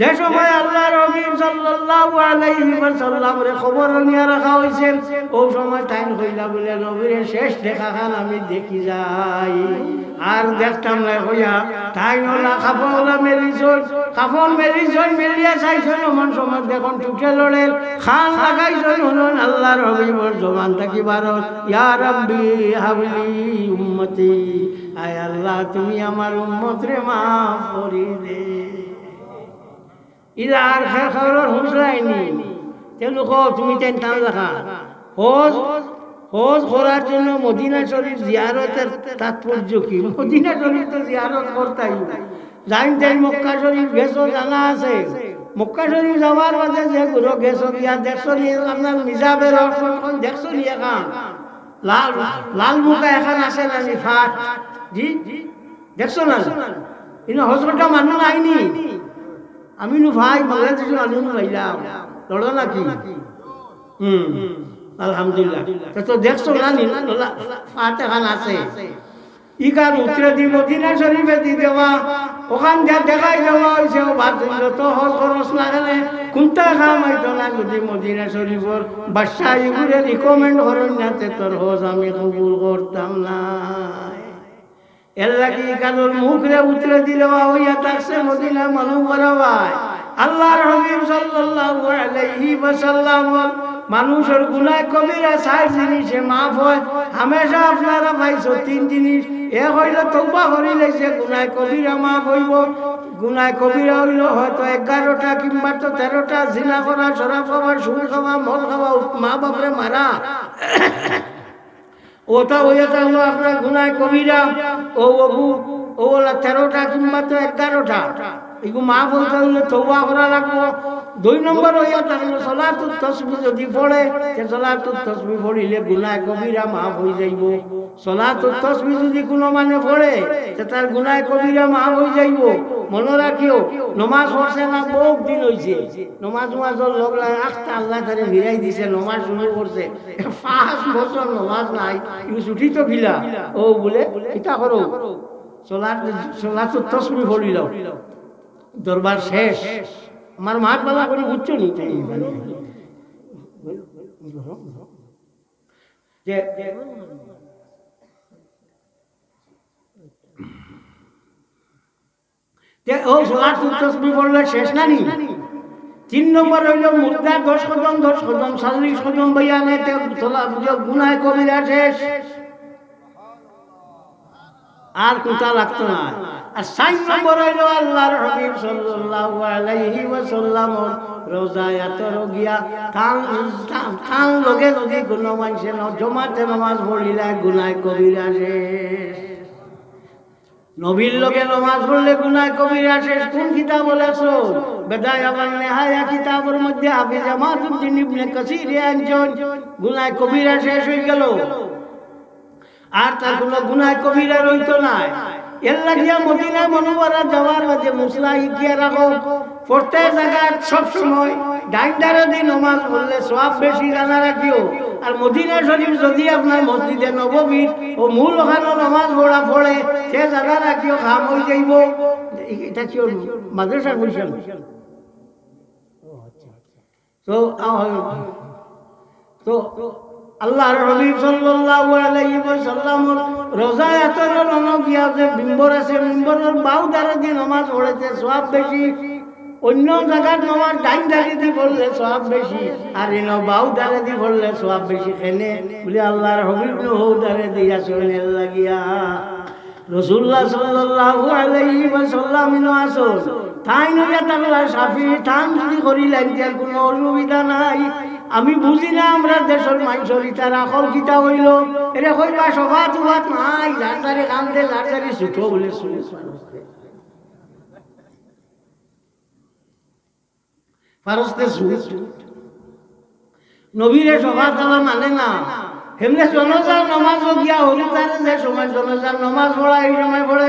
যে সময় আল্লাহ রবি সাল্লাল্লাহু আলাইহি ওয়াসাল্লাম রে খবর নিয়ে রাখা হইছে ও সময় টাইম হইলা বলে নবীরে শেষ দেখা খান আমি দেখি যাই। আর দেখতাম না হইয়া তাই না কাপড় মেলিছই কাপড় মেলিছই মেলিয়া চাইছই মন সময় দেখুন টুটে লড়ে খান লাগাইছই, হলন আল্লাহ রবি বর জমান থাকি ভারত ইয়া রব্বি হাবলি উম্মতি, আয় আল্লাহ তুমি আমার উম্মত রে মাফ করি দে। ইলা আর খাই খাওয়ার হুঁসলাইনি তেওঁলোক তুমি তেন টান রাখা। হোজ হোজ করার জন্য মদিনা শরীফ জিয়ারতের তাৎপর্য কি? মদিনা শরীফ তো জিয়ারত করতাই যাইন তাই মক্কা শরীফ গেছো জানা আছে। মক্কা শরীফ যাওয়ার বাদে যে গুরু গেছো গিয়া দেখছ নিয়ে আপনার এখন দেখছ নিয়ে এখন লাল লাল মুখা এখন আছে না ফাট জি দেখছ না ইনো হজরটা মানুষ আইনি আমি নু ভাই বাংলাদেশের মানুষ পাইলাম লড়ো নাকি? হুম। আলহামদুলিল্লাহ। তা তো দেখছ না ফাতে খান আছে। ইকার উত্তরে দি মদিনা শরীফে দি দেওয়া। ওখান যা দেখাই দেওয়া হয়েছে ও ভাবছেন যত হল খরচ না গেলে কোনটা খাম হইতো না যদি মদিনা শরীফর বাদশাহ এগুলো রিকমেন্ড করেন না তে তোর হজ আমি কবুল করতাম না। এর লাগি মুখরে উতরে দিলে হইয়া থাকছে মদিনা মানু বরাবাই আল্লাহর হাবিব সাল্লাল্লাহু আলাইহি ওয়াসাল্লাম মানুষের গুনাহ কবিরা চার জিনিসে মাফ হয়। হামেশা আপনারা পাইছো তিন জিনিস। এক হইল তৌবা করিলে যে গুনাহ কবিরা মাফ হইব। গুনাহ কবিরা হইল হয়তো এগারোটা কিংবা তো তেরোটা, জিনা করা, শরাব খাওয়া সুর খাওয়া, মদ খাওয়া, মা বাপরে মারা। ওটা হয়ে হলো আপনার গুনায় কবিরা ও অবু ও ওলা তেরোটা কিংবা তো এগারোটা। এগুলো মা বলতে হলে তৌবা করা লাগবো। দুই নম্বর হইয়া থাকল সলাতুর তসবি যদি পড়ে সে সলাতুর তসবি পড়িলে গুনায় কবিরা মাফ হয়ে যাইব। সলাতুর তসবি যদি কোনো মানে পড়ে সে তার গুনায় কবিরা মাফ হয়ে যাইব। মনে রাখিও, নমাজ পড়ছে না বহু দিন হয়েছে নমাজ নমাজর লোক লাগে আখটা আল্লাহ তারে ভিড়াই দিছে, নমাজ শুরু করছে পাঁচ বছর নমাজ নাই ছুটি তো গিলা ও বলে, এটা করো। চলার চলাতুর তসবি পড়িল দরবার শেষ। আমার মাঠ বালা করে বুঝছ নি যে যে, ও সোলার তসবি পড়লে শেষ না তিন নম্বর হইল মুদ্রা দশ কদম দশ কদম চল্লিশ কদম বইয়া নে গুনায় কবিরা শেষ। আর কোথা লাগতো না। আর সাইন নম্বর হইল আল্লাহর হাবিব সাল্লাল্লাহু আলাইহি ওয়াসাল্লাম। রোজা এত রোগিয়া কান কান লগে লগে কোন মানুষে ন জমাতে নামাজ পড়িলা গুনায় কবিরা শেষ। নবীর লোকে নমাজ পড়লে গুনায় কবিরা শেষ। কোন কিতাব বলেছ? বেদায় আমার নেহায়া কিতাবের মধ্যে হাফিজ জামাতুদ্দিন ইবনে কাসির একজন গুনায় কবিরা শেষ হয়ে গেল। আর তার কোনো গুনায় কবিরা রইতো না এর লাগিয়া মদিনা মনোবরা যাওয়ার মাঝে মুসলা ইকিয়া রাখো। প্রত্যেক জায়গায় সব সময় ডাইন্ডারে দিন নমাজ পড়লে সব বেশি জানা রাখিও। যদি আপনার মসজিদে নববীর মূল ওখানে নমাজ পড়া পড়ে, সে জানা রাখিও, খাম হয়ে যাইব। মাদ্রাসা বলছেন তো তো আল্লাহর হাবিব সাল্লাল্লাহু আলাইহি ওয়াসাল্লাম রোজা এত রন গিয়া যে মিম্বর আছে, মিম্বরের বাউ দ্বারা দিয়ে নামাজ পড়েছে সব বেশি। অন্য জায়গার নামাজ ডাইন দাঁড়িয়ে দিয়ে পড়লে সব বেশি, আর এন বাউ দ্বারা দিয়ে পড়লে সব বেশি খেনে বলে, আল্লাহর হাবিব নহু দ্বারা দিয়া শোনেন লাগিয়া। রসুল্লাহ সাল্লাল্লাহু আলাইহি ওয়াসাল্লাম ইনো আসল তাই নইয়া তাকলা সাফি টান যদি করিলেন তার কোনো অসুবিধা নাই। আমি বুঝি না আমরা দেশের মানুষের ইতার আকল কিতা হইল? এরে কইবা সভা তুভাত নাই, লাটারে কান্দে লাটারে ছুটো বলে শুনে ফারস্তে। সুদ নবীরে সভা তালা মানে না। হেমনে জনজার নমাজ গিয়া হলি তারে যে সময় জনজার নমাজ পড়া, এই সময় পড়ে।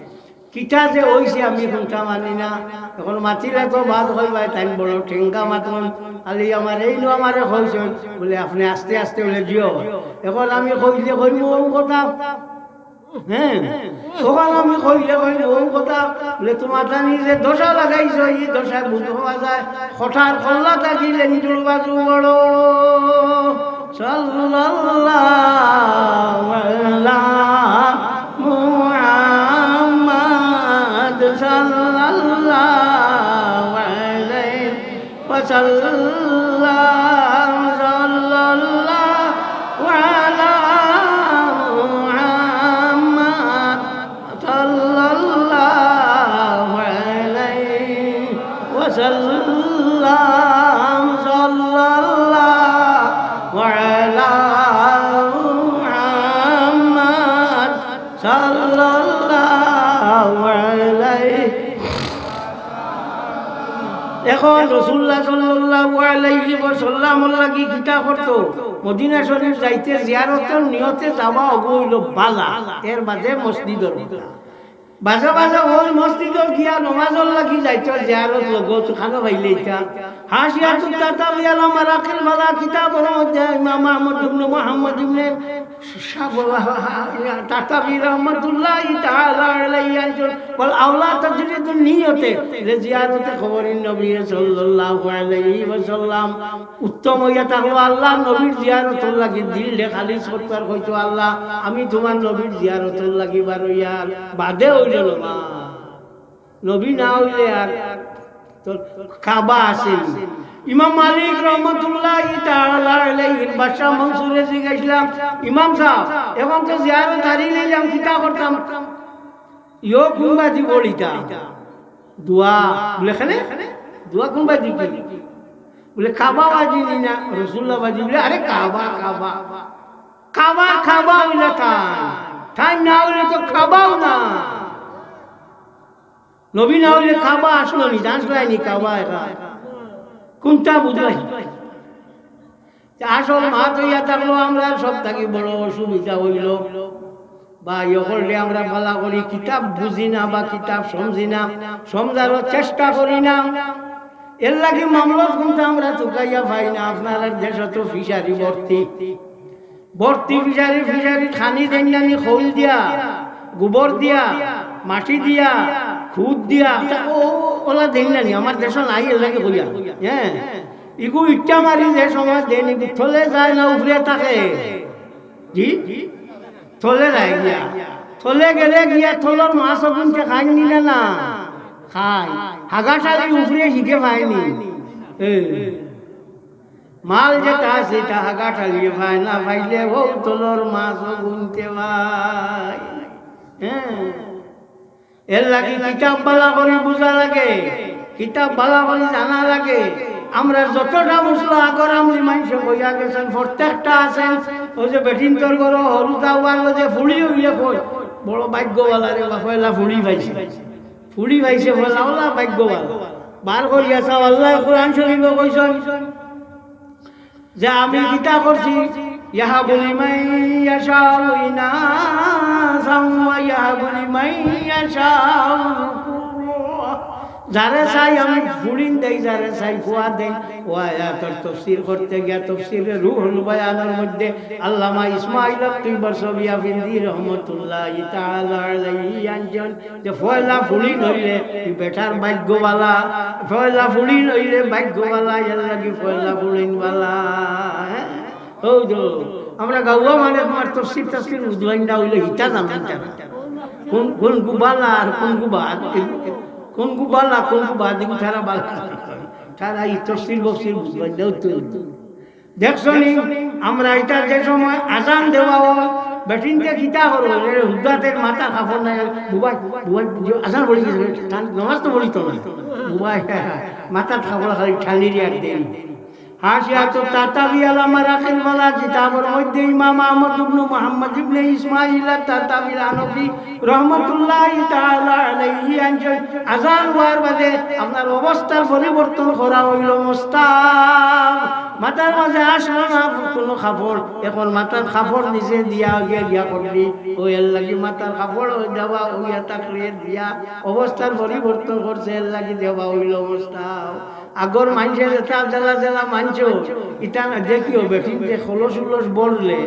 কিটা যে হয়েছে আমি কোনটা মানি না, এখন মাতিলে তো বাদ হই ভাই তাই বড় ঠেঙ্গা মাতন আলি আমার এই নো আমারে হয়েছে বলে, আপনি আস্তে আস্তে বলে দিও এখন আমি কইলে কইব ও কথা। হ্যাঁ আমি কইলে কইলে ও কথা। বলে, তোমার জানি যে দশা লাগাইছো, এই দশা বুঝতে পাওয়া যায়, হঠাৎ থাকিলে নিজুর বাজু বড়। সাল্লাল্লাহু মুহাম্মাদ সাল্লাল্লাহু আলাইহি ওয়াসাল্লাম। সাল্লাল্লাহু আলাইহি ওয়াসাল্লাম লাগি কিতা করতো? মদিনা যাইতে জিয়ারতের নিয়তে যাওয়া অগইল বালা। এর বাদে মসজিদর বাজা বাজা ওই মসজিদর গিয়া নমাজর লাগি যাইতো জিয়ারত লগত খানো ভাইলে ইটা হাসিয়া তাতা বিয়ালা মারাকিল বালা কিতাবর মধ্যে, ইমাম আহমদ ইবনে মুহাম্মদ ইবনে বীর রহমতুল্লাহ তাআলা আলাইহি আনজন বল আওলা নিয়তে নবী সাল্লাল্লাহু আলাইহি ওয়াসাল্লাম, উত্তম হইয়া থাকল আল্লাহ, নবীর জিয়ারতর লাগি দিল খালি সরকার কইতো আল্লাহ, আমি তোমার নবীর জিয়ারতর লাগি বার বাদে হইল না নবী না হইলে আর তোর কাবা ইমাম মালিক রহমতুল্লাহ মনসুরে ইমাম সাহেব, এখন তো জিয়ারত নিলাম কিতা করতাম? ইয়ো দোয়া? বলে দোয়া বলে কাবা বাজি নি রসুল্লাহ বাজি। বলে আরে কাবা কাবা। কাবা খাবা হইলে ঠাই ঠাই না হইলে তো খাবাও না। নবী না হইলে খাবা আসলো নি করায়নি কাবা একা। কোনটা বুঝলাই আসল মা তৈয়া থাকল আমরা, সব থাকি বড় অসুবিধা হইল। বা ইয়ে আমরা ভালা করি, কিতাব বুঝি না বা কিতাব সমঝি না, সমঝারও চেষ্টা করি না। এর লাগে মামলত কিন্তু আমরা চুকাইয়া পাই না, আপনার দেশ তো ফিশারি ভর্তি। ভর্তি ফিশারি ফিশারি, খানি দেন খোল দিয়া, গোবর দিয়া, মাটি দিয়া খুদ দিয়া তা ও, ওলা দেন জানি আমার দেশ নাই লাগে কইয়া। হ্যাঁ ইগু ইচ্ছা মারি যে সময় দেন, ইগু থলে যায় না উপরে থাকে। জি? থলে যায় গিয়া। থলে গেলে গিয়া থলর মাছ অগুনতে খাই নিলে না খাই। হাগা শালি উপরে শিখে পায়নি। মাল যেটা আছে এটা হাগা ঠালিয়ে পায় না পাইলে ও তোলর মাছ গুনতে ভাই। হ্যাঁ এর লাগে কিতাব বালা করে বোঝা লাগে, কিতাব বালা করে জানা লাগে। আমরা যতটা মশলা আগর আমি মানুষ বইয়া গেছেন, প্রত্যেকটা আছেন। ওই যে বেটিন তোর ঘর, হলুদা ওয়ার যে ফুড়ি হইলে কই, বড় ভাগ্যওয়ালা রে বা পয়লা ফুড়ি পাইছে। ফুড়ি পাইছে পয়লা ওলা ভাগ্যওয়ালা বার করিয়া চাও আল্লাহ কোরআন শরীফ কইছেন যে আমি গীতা করছি আশাও ইনাসাম ওয়া ইহা বলি মাই আশাও যারে চাই আমি ফুড়িন দেই যারে চাই ফুয়া দেই। ও আয়াতর তফসির করতে গিয়া তফসিরে রুহুল বয়ানের মধ্যে আল্লামা ইসমাইল তুই বর্ষবিয়া ফিন্দি রহমতুল্লাহ তাআলা আলাইহি আনজন। যে ফয়লা নইলে তুই বেটার ভাগ্যবালা, ফয়লা ফুড়ি নইলে ভাগ্যবালা, এর লাগি ফয়লা ফুড়িনবালা হ্যাঁ? আমরা গাওয়া মানে উদ্লাইন না হইলে হিতা কোন কোন গুবালা আর কোন গুবা, কোন গুবালা, কোন গুবা দিগু তারা তারা এই তো দেখছ নি, আমরা এটা যে সময় আজান দেওয়া হয় বেটিনতে কিতা করব হুদাতের মাথা কাপড় নাই, বুবাই বুবাই আজান বলি তো বলিত না বুবাই, মাথা খালি এক দিন আপনার অবস্থার পরিবর্তন করা হইল মাঝে না এখন মাথার কাপড় নিচে দিয়া গিয়া করলি ও এর লাগি মাথার কাপড় দেওয়া হইয়া থাকলে দিয়া অবস্থার পরিবর্তন করছে, এর লাগি দেওয়া হইল মোস্তাব আগর মানুষের যেটা জেলা জেলা মানছ ইটা না দেখিও বেটিতে খলস উলস বললে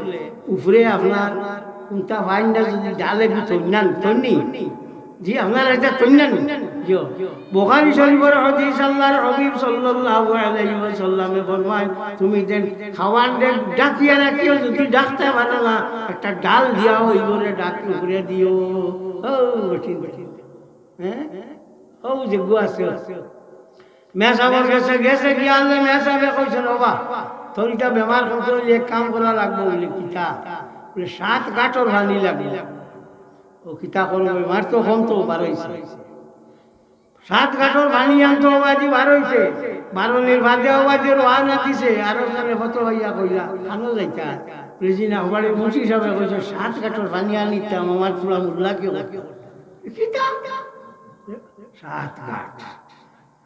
উপরে আপনার কোনটা ভাইন্ডা যদি ডালে বি তৈনান, তৈনি? জি, আপনার এটা তৈনান? জিও শরীফের হাদিস সাল্লাল্লাহু আলাইহি ফরমায়, তুমি দেন খাওয়ান দেন ডাকিয়া রাখিও, যদি ডাকতে পারো না, একটা ডাল দিয়া ওই ডাক উপরে দিও। ও বেটিন হ্যাঁ? ও, যে গো আছে। মেসাবর গেছে গেছে, গিয়া আনলে মেসাবে কইছে বাবা তোর এটা বেমার করতে হইলে এক কাম করা লাগবে বলে, কিতা? বলে, সাত কাঠর ভানি লাগবে। ও, কিতা করব বেমার তো কম তো বার হয়েছে সাত কাঠর ভানি আনতো অবাদি বার হয়েছে বারণের বাদে অবাদি রোয়া না দিছে আরও মানে কত হইয়া কইলা খানো যাইতা। প্রেজিনা হবারে মুন্সি হিসাবে কইছে, সাত কাঠর ভানি আনিতাম আমার পুরা মুল্লা কেউ কিতা? সাত কাঠ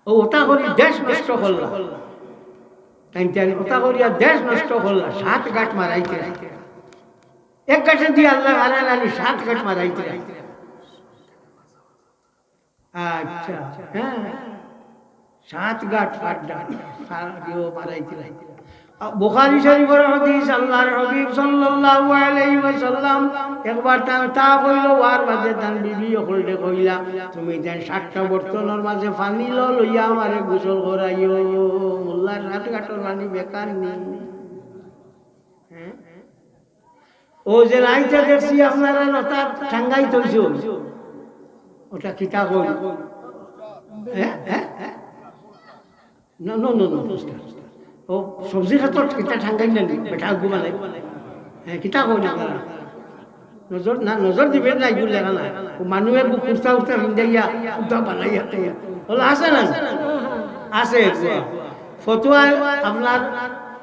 ও ওটা করি দেশ নষ্ট করলা। তাই ওটা করিয়া দেশ নষ্ট করলা, সাত গাছ মারাইতে এক গাছে দিয়ে আল্লাহ মারা আলী সাত গাছ মারাইতে আচ্ছা হ্যাঁ সাত গাছ ফাড্ডা দিও মারাইতে বুখারী শরীফের হাদিস আল্লাহর হাবিব সাল্লাল্লাহু আলাইহি ওয়াসাল্লাম একবার তার তা কইল আর মাঝে তান বিবি হলদে কইলা তুমি দেন সাতটা বর্তনের মাঝে পানি ল লইয়া আমারে গোসল করাইও। মোল্লার সাত কাঠর পানি বেকার নি হ্যাঁ? ও যে লাইটা দেখছি আপনারা নটা ঠাঙ্গাই তৈছো। ওটা কিতা কই হ্যাঁ হ্যাঁ No, no, no, ও সবজি খাতর কিতা ঠান্ডাই না বেটা নাই হ্যাঁ কিতা কই না তারা নজর না নজর দিবে না এগুলো লেখা না ও মানুহে কুস্তা উস্তা হিন্দাইয়া উদ্দা বানাইয়া বলে আছে না আছে ফতোয়া আপনার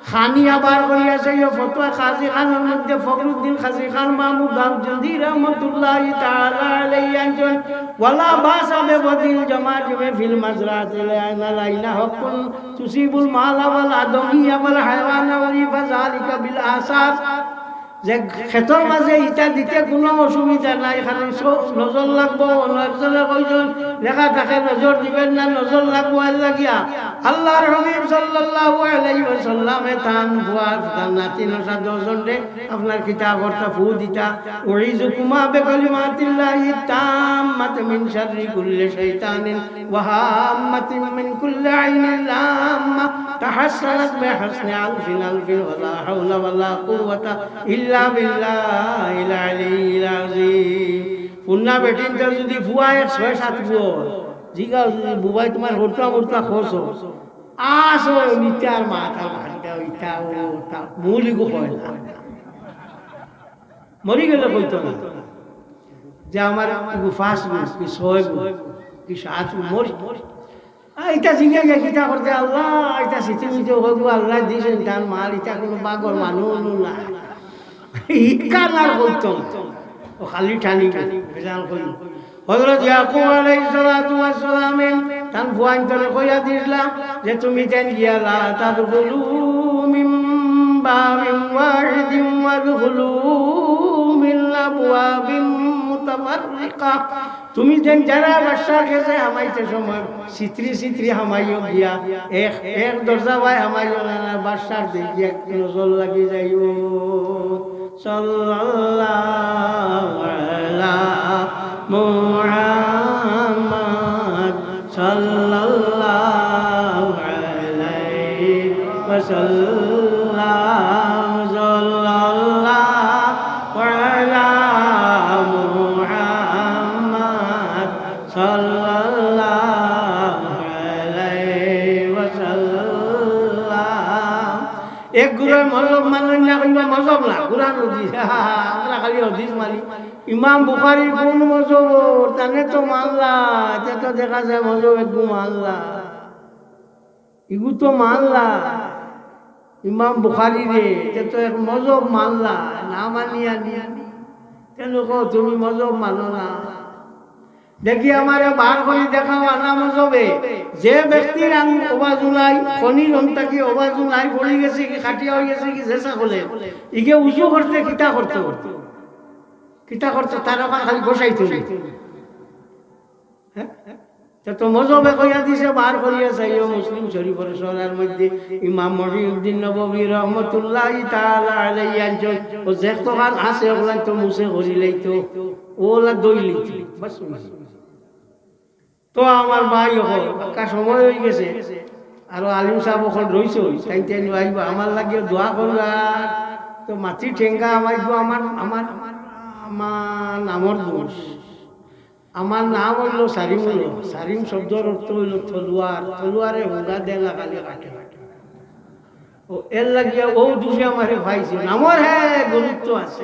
খানি আবার করিয়াছে ইয়ে ফতোয়া খাজি খানের মধ্যে ফখরুদ্দিন খাজি খান মাহমুদ গামজন্দি রহমতুল্লাহ তাআলা আলাইহি একজন ওয়ালা বাসা বেবদিল জমা জমে ফিল মাজরাত লাইনা লাইনা হকুন তুসিবুল মালা ওয়াল আদমিয়া ওয়াল হায়ওয়ানা ওয়াল ফাযালিকা বিল আসাস যে খেতর মাঝে ইটা দিতে কোনো অসুবিধা নাই কারণ নজর লাগবো নজরে কইজন লেখা থাকে নজর দিবেন না নজর লাগবো লাগিয়া আল্লাহর হাবিব সাল্লাল্লাহু আলাইহি ওয়াসাল্লামে তান বুয়ার জান্নাতি নসা দজন রে আপনার কিতাব অর্থা ফু দিতা উইজুকুমা বিকালিমাতিল্লাহি তাম্মাত মিন শাররি কুল্লি শাইতানিন ওয়া হাম্মাতিন মিন কুল্লি আইনিন লাম্মা, তাহাসসানাত বিহাসনি আলফিন আলফিন ওয়া লা হাওলা ওয়া লা কুওয়াতা ইল্লা ফুন্না যদি ফুয়ায় ছয় সাত যদি বুবাই তোমার হরতা আসো মাথা ভাঙটা ইটা মরি গেলে না। যে আমার ফাঁস মাস কি ছয় কি সাত মরি। এটা জিজ্ঞা গে কিতা করতে আল্লাহ এটা সিটি মিটে হইব, আল্লাহ দিয়েছেন তার মাল ইতা কোনো বাগর মানুষ না। ইকার আর হইতো ও খালি তান ফুয়ান তনে কইয়া দিলাম যে তুমি তেন গিয়া লা তাদখুলু মিন বাবিন ওয়াহিদিন ওয়াদখুলু মিন আবওয়াবিন তুমি যেন যারা বাসার কাছে হামাইতে সময় চিত্রি চিত্রি হামাইও গিয়া, এক এক দরজা ভাই হামাইও না না বাসার দেখি নজর লাগি যাইও। সাল্লাল্লাহু আলা মুহাম্মদ সাল্লাল্লাহু আলাইহি মজব না, কুরআন হদিস আমরা খালি হদিস মারি ইমাম বুখারী কোন মজব? তানে তো মানলা এটা তো দেখা যায় মজব একটু মানলা ইগু তো মানলা ইমাম বুখারি রে, এটা তো এক মজব মানলা না মানিয়া নিয়া কেন কো তুমি মজব মানো না? দেখি আমারে বার করে দেখাও আনা মজবে। যে ব্যক্তির আমি অবাজু নাই খনি জনতাকে অবাজু নাই পড়ে গেছে কি খাটিয়া হয়ে গেছে কি জেসা খোলে। ইকে উঁচু করতে, কিতা করতে? কিতা করতে? তার আবার খালি বসাইতো হ্যাঁ তা তো মজবে কইয়া দিছে, বার করিয়া চাইও মুসলিম শরীফের সরার মধ্যে ইমাম মহিউদ্দিন নববী রহমতুল্লাহ তাআলা আলাইহি আনজন ও যে তোহান আছে ওগুলা তো মুছে করিলেই তো ওলা দই লইতো বাস। তো আমার ভাই হল সময় হয়ে গেছে। আর আলিম সাহেব ওখানে রইছ তাই তাই আইবা। আমার লাগে দোয়া করবা তো মাটি ঠেঙ্গা আমার আমার আমার আমার নামর দোষ। আমার নাম হইল সারিম হইল সারিম শব্দর অর্থ হইল থলুয়ার। থলুয়ারে হুঙ্গা দেলা কালি কাটে। ও এর লাগিয়া ও দুষে আমারে ভাইছে। নামর হ্যাঁ গুরুত্ব আছে।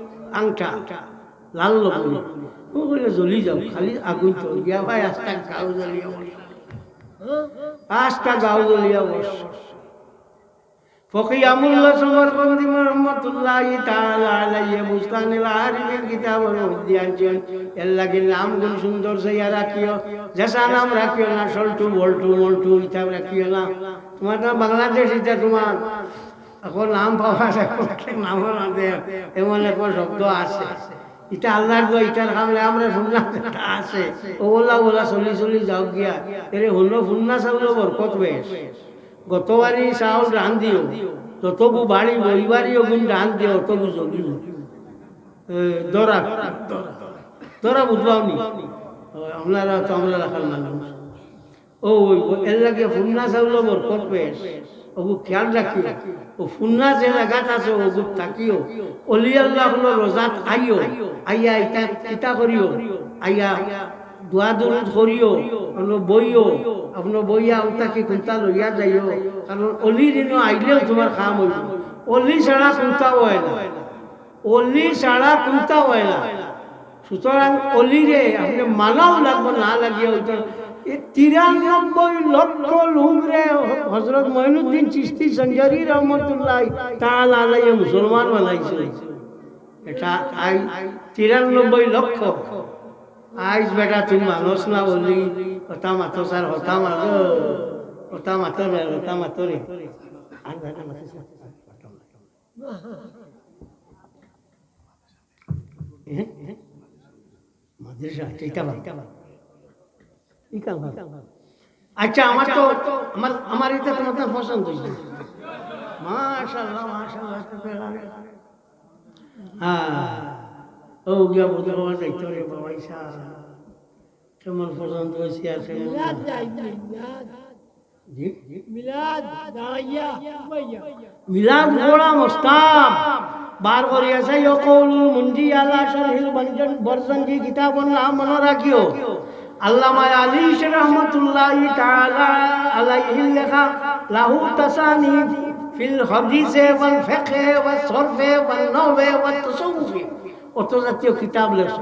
আংটা, লাল লবণ। ও বলে জ্বলি যাও, খালি আগুন তো গিয়া ভাই আস্তা গাও জ্বলিয়া বস। আস্তা গাও জ্বলিয়া বস। রহমতুল্লাহ তাআলা আলাইহি গুণ সুন্দর রাখিও, যেসা নাম রাখিও না ইতাব রাখিও না। তোমার বাংলাদেশ এটা তোমার। এখন নাম পাওয়া যায় নামও এমন এক শব্দ আছে এটা আল্লাহর দোয়া ইটার খামলে আমরা শুনলাম আছে। ওলা বলা চলি চলি, যাও গিয়া। এরে হলো ফুন্না চাউল বরকত বেশ। গতবারই চাউল রান দিও যতবু বাড়ি বইবারই ওগুন রান দিও অতবু জগিব দরা দরা বুঝবাও নি আপনারা তো আমরা রাখার মানুষ ও, এর লাগে ফুন্না চাউল বরকত বেশ। ওগু খেয়াল রাখিও ও ফুন্না যে জায়গাত আছে ওগু থাকিও। অলি আল্লাহ হলো রোজাত আইও। আইয়া ইটা কিতা করিও আইয়া দোয়া দরুদ করিও আপনো বইও। আপনো বইয়া উতাকে কুন্তা লইয়া যাইও। কারণ অলি দিনও আইলেও তোমার খাম হইব। অলি ছাড়া কুন্তা হয় না। অলি ছাড়া কুন্তা হয় না। সুতরাং অলিরে আপনি মানাও লাগবো, না লাগিয়ে ওইটা তিরানব্বই লক্ষ লোক রে, হজরত মহিনুদ্দিন চিস্তি সঞ্জারি রহমতুল্লাহ তাল আলাইয়া মুসলমান বানাইছে। এটা আই তিরানব্বই লক্ষ। আইস বেটা তুমি মানুষ না বলি ওটা মাতো স্যার হতা মাতো মাতো রে। ওটা মাতো রে মাদ্রাসা, এটা ভালো। আচ্ছা আমার তো আমার আমার এটা তোমার তো পছন্দ হয়েছে মাশাআল্লাহ মাশাআল্লাহ হ্যাঁ। ও গিয়া বোধ হওয়ার দেখতে রে বাবা ইসা কেমন পছন্দ হয়েছে আর কেমন মিলাদ মিলাদ। জি? জি মিলাদ দাইয়া উমাইয়া মিলাদ গোড়া মোস্তাব। বার করিয়াছে ইয়কৌল মুন্জি আলা শরহিল বঞ্জন বরজনজি কিতাবন নাম মনে রাখিও। অত জাতীয় কিতাব লেখা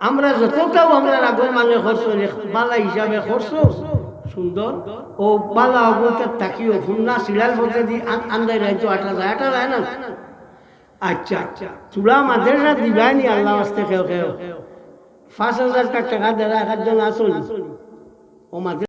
আমরা যতটাও আমরা আগের মানে খরচ বালা হিসাবে খরচ সুন্দর। ও বালা অবতার তাকিও ফুন্না শিলার মধ্যে দি আন্দাই রাইতো আটা যায় আটা যায় না। আচ্ছা আচ্ছা চূড়া মাদ্রাসা দিবানি আল্লাহ আসতে খেও খেও পাঁচ হাজার টাকা দেড় এক হাজার আসল ও মাদ্রাসা